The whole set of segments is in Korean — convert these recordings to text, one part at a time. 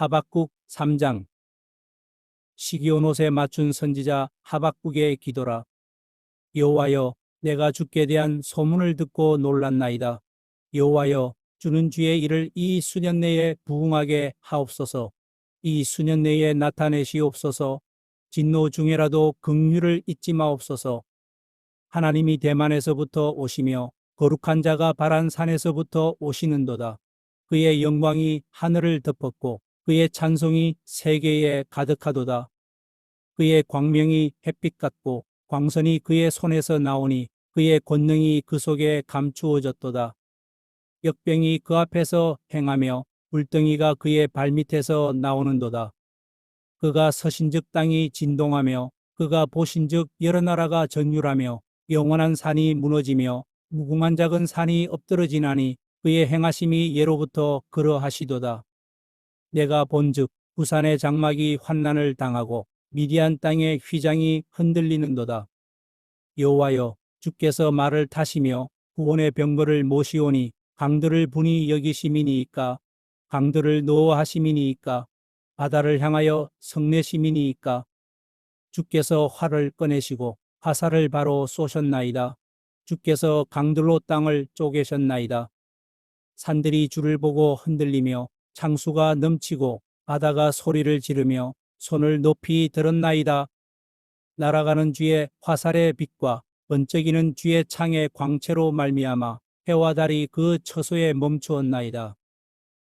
하박국 3장. 시기온 옷에 맞춘 선지자 하박국의 기도라. 여호와여 내가 주께 대한 소문을 듣고 놀랐나이다. 여호와여 주는 주의 일을 이 수년 내에 부응하게 하옵소서. 이 수년 내에 나타내시옵소서. 진노 중에라도 긍휼을 잊지 마옵소서. 하나님이 대만에서부터 오시며 거룩한 자가 바란 산에서부터 오시는도다. 그의 영광이 하늘을 덮었고 그의 찬송이 세계에 가득하도다. 그의 광명이 햇빛 같고 광선이 그의 손에서 나오니 그의 권능이 그 속에 감추어졌도다. 역병이 그 앞에서 행하며 불덩이가 그의 발밑에서 나오는도다. 그가 서신즉 땅이 진동하며 그가 보신즉 여러 나라가 전율하며 영원한 산이 무너지며 무궁한 작은 산이 엎드러지나니 그의 행하심이 예로부터 그러하시도다. 내가 본즉 부산의 장막이 환난을 당하고 미디안 땅의 휘장이 흔들리는도다. 여호와여 주께서 말을 타시며 구원의 병거를 모시오니 강들을 분이 여기심이니이까 강들을 노하심이니이까 바다를 향하여 성내심이니이까 주께서 활을 꺼내시고 화살을 바로 쏘셨나이다. 주께서 강들로 땅을 쪼개셨나이다. 산들이 주를 보고 흔들리며 창수가 넘치고 바다가 소리를 지르며 손을 높이 들었나이다. 날아가는 쥐의 화살의 빛과 번쩍이는 쥐의 창의 광채로 말미암아 해와 달이 그 처소에 멈추었나이다.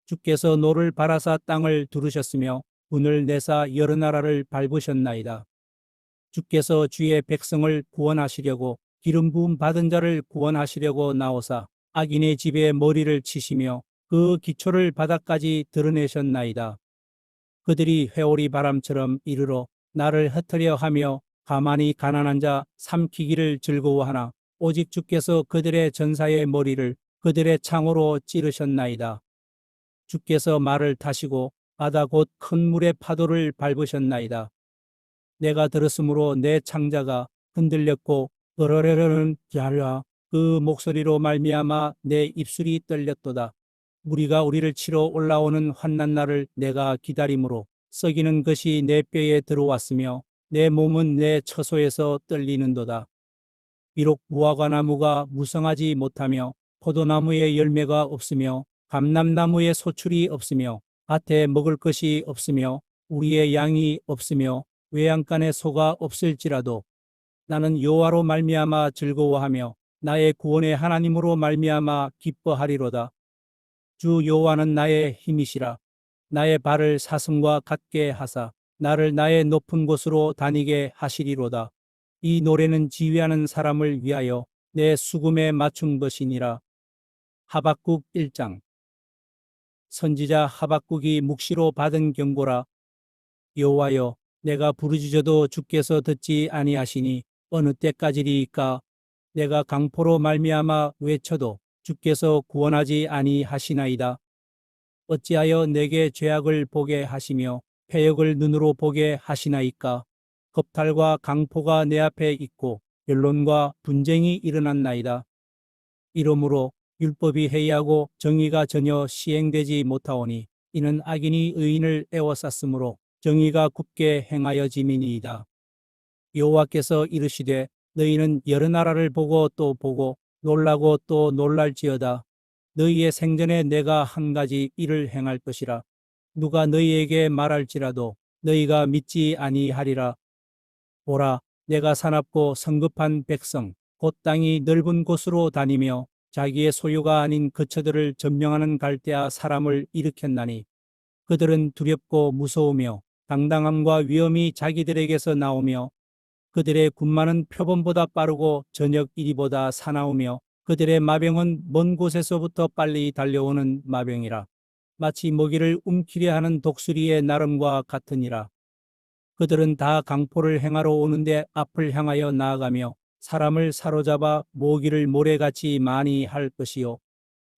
주께서 노를 바라사 땅을 두르셨으며 분을 내사 여러 나라를 밟으셨나이다. 주께서 주의 백성을 구원하시려고 기름 부음 받은 자를 구원하시려고 나오사 악인의 집에 머리를 치시며 그 기초를 바닥까지 드러내셨나이다. 그들이 회오리 바람처럼 이르러 나를 흩으려 하며 가만히 가난한 자 삼키기를 즐거워하나 오직 주께서 그들의 전사의 머리를 그들의 창으로 찌르셨나이다. 주께서 말을 타시고 바다 곧 큰 물의 파도를 밟으셨나이다. 내가 들었으므로 내 창자가 흔들렸고 으르르르는 갸라 그 목소리로 말미암아 내 입술이 떨렸도다. 우리가 우리를 치러 올라오는 환난 날을 내가 기다림으로 썩이는 것이 내 뼈에 들어왔으며 내 몸은 내 처소에서 떨리는도다. 비록 무화과 나무가 무성하지 못하며 포도나무에 열매가 없으며 감람나무에 소출이 없으며 밭에 먹을 것이 없으며 우리의 양이 없으며 외양간에 소가 없을지라도 나는 여호와로 말미암아 즐거워하며 나의 구원의 하나님으로 말미암아 기뻐하리로다. 주 여호와는 나의 힘이시라. 나의 발을 사슴과 같게 하사 나를 나의 높은 곳으로 다니게 하시리로다. 이 노래는 지휘하는 사람을 위하여 내 수금에 맞춘 것이니라. 하박국 1장 선지자 하박국이 묵시로 받은 경고라. 여호와여 내가 부르짖어도 주께서 듣지 아니하시니 어느 때까지리이까 내가 강포로 말미암아 외쳐도 주께서 구원하지 아니하시나이다. 어찌하여 내게 죄악을 보게 하시며 폐역을 눈으로 보게 하시나이까? 겁탈과 강포가 내 앞에 있고 변론과 분쟁이 일어났나이다. 이러므로 율법이 해이하고 정의가 전혀 시행되지 못하오니 이는 악인이 의인을 애워쌌으므로 정의가 굽게 행하여 지민이이다. 여호와께서 이르시되 너희는 여러 나라를 보고 또 보고 놀라고 또 놀랄지어다. 너희의 생전에 내가 한 가지 일을 행할 것이라. 누가 너희에게 말할지라도 너희가 믿지 아니하리라. 보라, 내가 사납고 성급한 백성, 곧 땅이 넓은 곳으로 다니며 자기의 소유가 아닌 거처들을 점령하는 갈대아 사람을 일으켰나니 그들은 두렵고 무서우며 당당함과 위엄이 자기들에게서 나오며 그들의 군마는 표범보다 빠르고 저녁 이리보다 사나우며 그들의 마병은 먼 곳에서부터 빨리 달려오는 마병이라. 마치 먹이를 움키려 하는 독수리의 나름과 같으니라. 그들은 다 강포를 행하러 오는데 앞을 향하여 나아가며 사람을 사로잡아 모기를 모래같이 많이 할 것이요.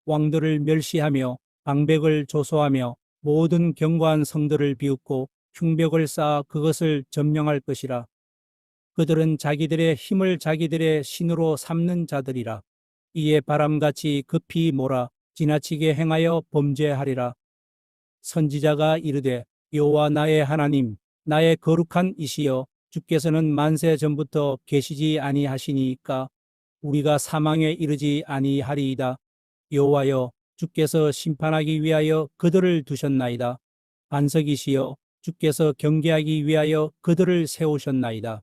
왕들을 멸시하며 방백을 조소하며 모든 견고한 성들을 비웃고 흉벽을 쌓아 그것을 점령할 것이라. 그들은 자기들의 힘을 자기들의 신으로 삼는 자들이라. 이에 바람같이 급히 몰아 지나치게 행하여 범죄하리라. 선지자가 이르되 여호와 나의 하나님 나의 거룩한 이시여 주께서는 만세 전부터 계시지 아니하시니까 우리가 사망에 이르지 아니하리이다 여호와여 주께서 심판하기 위하여 그들을 두셨나이다 반석이시여 주께서 경계하기 위하여 그들을 세우셨나이다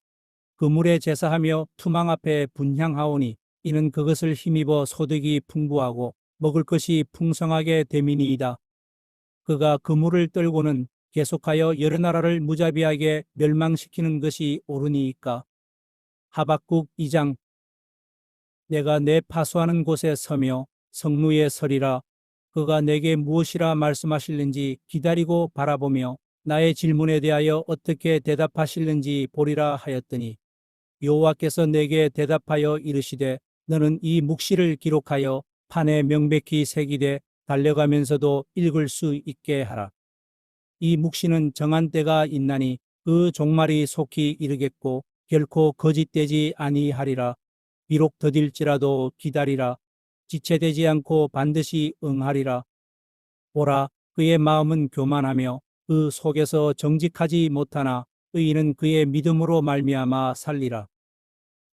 그 물에 제사하며 투망 앞에 분향하오니 이는 그것을 힘입어 소득이 풍부하고 먹을 것이 풍성하게 되미니이다. 그가 그물을 떨고는 계속하여 여러 나라를 무자비하게 멸망시키는 것이 옳으니이까. 하박국 2장 내가 내 파수하는 곳에 서며 성루에 서리라. 그가 내게 무엇이라 말씀하실는지 기다리고 바라보며 나의 질문에 대하여 어떻게 대답하실는지 보리라 하였더니 여호와께서 내게 대답하여 이르시되 너는 이 묵시를 기록하여 판에 명백히 새기되 달려가면서도 읽을 수 있게 하라. 이 묵시는 정한 때가 있나니 그 종말이 속히 이르겠고 결코 거짓되지 아니하리라. 비록 더딜지라도 기다리라. 지체되지 않고 반드시 응하리라. 보라, 그의 마음은 교만하며 그 속에서 정직하지 못하나 의인은 그의 믿음으로 말미암아 살리라.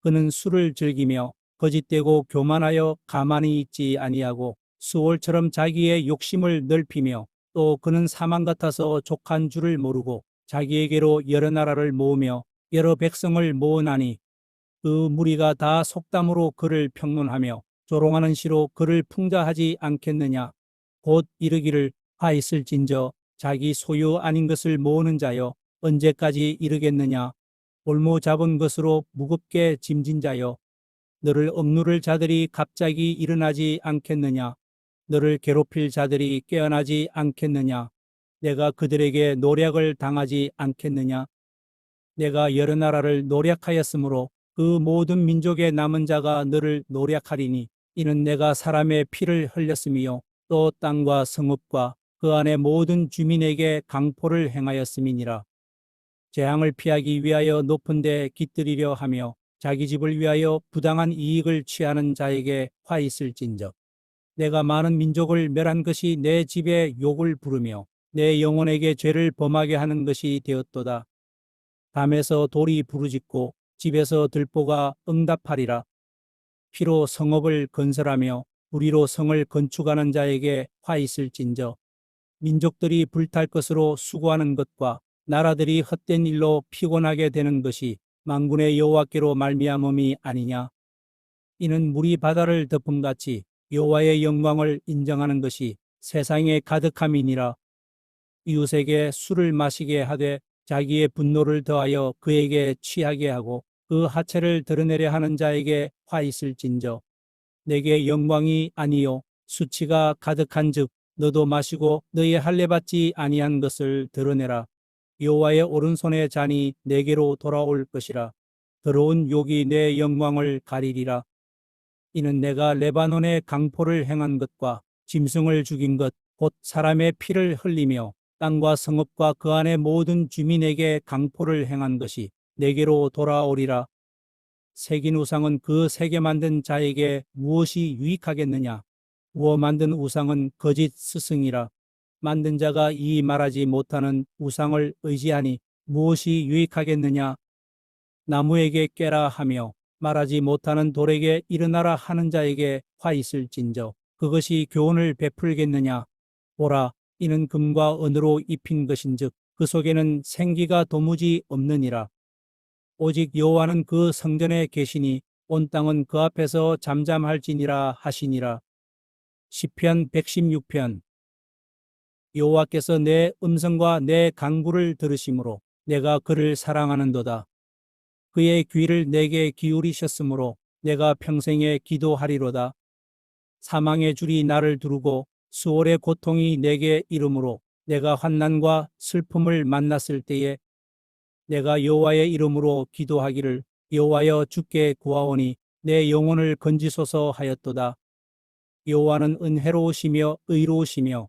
그는 술을 즐기며 거짓되고 교만하여 가만히 있지 아니하고 수월처럼 자기의 욕심을 넓히며 또 그는 사망 같아서 족한 줄을 모르고 자기에게로 여러 나라를 모으며 여러 백성을 모으나니 그 무리가 다 속담으로 그를 평론하며 조롱하는 시로 그를 풍자하지 않겠느냐. 곧 이르기를 하 있을진저 자기 소유 아닌 것을 모으는 자여 언제까지 이르겠느냐 올모 잡은 것으로 무겁게 짐진 자여 너를 억누를 자들이 갑자기 일어나지 않겠느냐? 너를 괴롭힐 자들이 깨어나지 않겠느냐? 내가 그들에게 노략을 당하지 않겠느냐? 내가 여러 나라를 노략하였으므로 그 모든 민족의 남은 자가 너를 노략하리니 이는 내가 사람의 피를 흘렸으며 또 땅과 성읍과 그 안의 모든 주민에게 강포를 행하였음이니라. 재앙을 피하기 위하여 높은 데 깃들이려 하며 자기 집을 위하여 부당한 이익을 취하는 자에게 화 있을진저. 내가 많은 민족을 멸한 것이 내 집에 욕을 부르며 내 영혼에게 죄를 범하게 하는 것이 되었도다. 담에서 돌이 부르짖고 집에서 들보가 응답하리라. 피로 성읍을 건설하며 우리로 성을 건축하는 자에게 화 있을진저. 민족들이 불탈 것으로 수고하는 것과 나라들이 헛된 일로 피곤하게 되는 것이 망군의 여호와께로 말미암음이 아니냐. 이는 물이 바다를 덮음같이 여호와의 영광을 인정하는 것이 세상에 가득함이니라. 이웃에게 술을 마시게 하되 자기의 분노를 더하여 그에게 취하게 하고 그 하체를 드러내려 하는 자에게 화 있을진저. 내게 영광이 아니요 수치가 가득한즉 너도 마시고 너의 할례 받지 아니한 것을 드러내라. 여호와의 오른손의 잔이 내게로 돌아올 것이라. 더러운 욕이 내 영광을 가리리라. 이는 내가 레바논의 강포를 행한 것과 짐승을 죽인 것, 곧 사람의 피를 흘리며 땅과 성읍과 그 안의 모든 주민에게 강포를 행한 것이 내게로 돌아오리라. 새긴 우상은 그 새겨 만든 자에게 무엇이 유익하겠느냐? 우어 만든 우상은 거짓 스승이라. 만든 자가 이 말하지 못하는 우상을 의지하니 무엇이 유익하겠느냐? 나무에게 깨라 하며 말하지 못하는 돌에게 일어나라 하는 자에게 화 있을진저 그것이 교훈을 베풀겠느냐? 보라, 이는 금과 은으로 입힌 것인즉 그 속에는 생기가 도무지 없느니라. 오직 여호와는 그 성전에 계시니 온 땅은 그 앞에서 잠잠할지니라 하시니라. 시편 116편 여호와께서 내 음성과 내 강구를 들으심으로 내가 그를 사랑하는도다. 그의 귀를 내게 기울이셨으므로 내가 평생에 기도하리로다. 사망의 줄이 나를 두르고 수월의 고통이 내게 이름으로 내가 환난과 슬픔을 만났을 때에 내가 여호와의 이름으로 기도하기를 여호와여 주께 구하오니 내 영혼을 건지소서 하였도다. 여호와는 은혜로우시며 의로우시며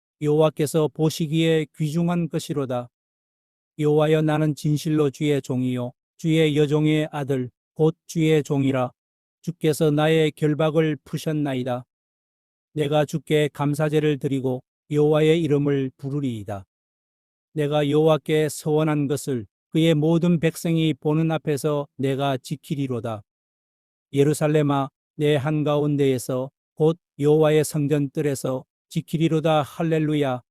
여호와께서 보시기에 귀중한 것이로다. 여호와여 나는 진실로 주의 종이요 주의 여종의 아들 곧 주의 종이라 주께서 나의 결박을 푸셨나이다. 내가 주께 감사제를 드리고 여호와의 이름을 부르리이다. 내가 여호와께 서원한 것을 그의 모든 백성이 보는 앞에서 내가 지키리로다. 예루살렘아 내 한가운데에서 곧 여호와의 성전 뜰에서 지키리로다. 할렐루야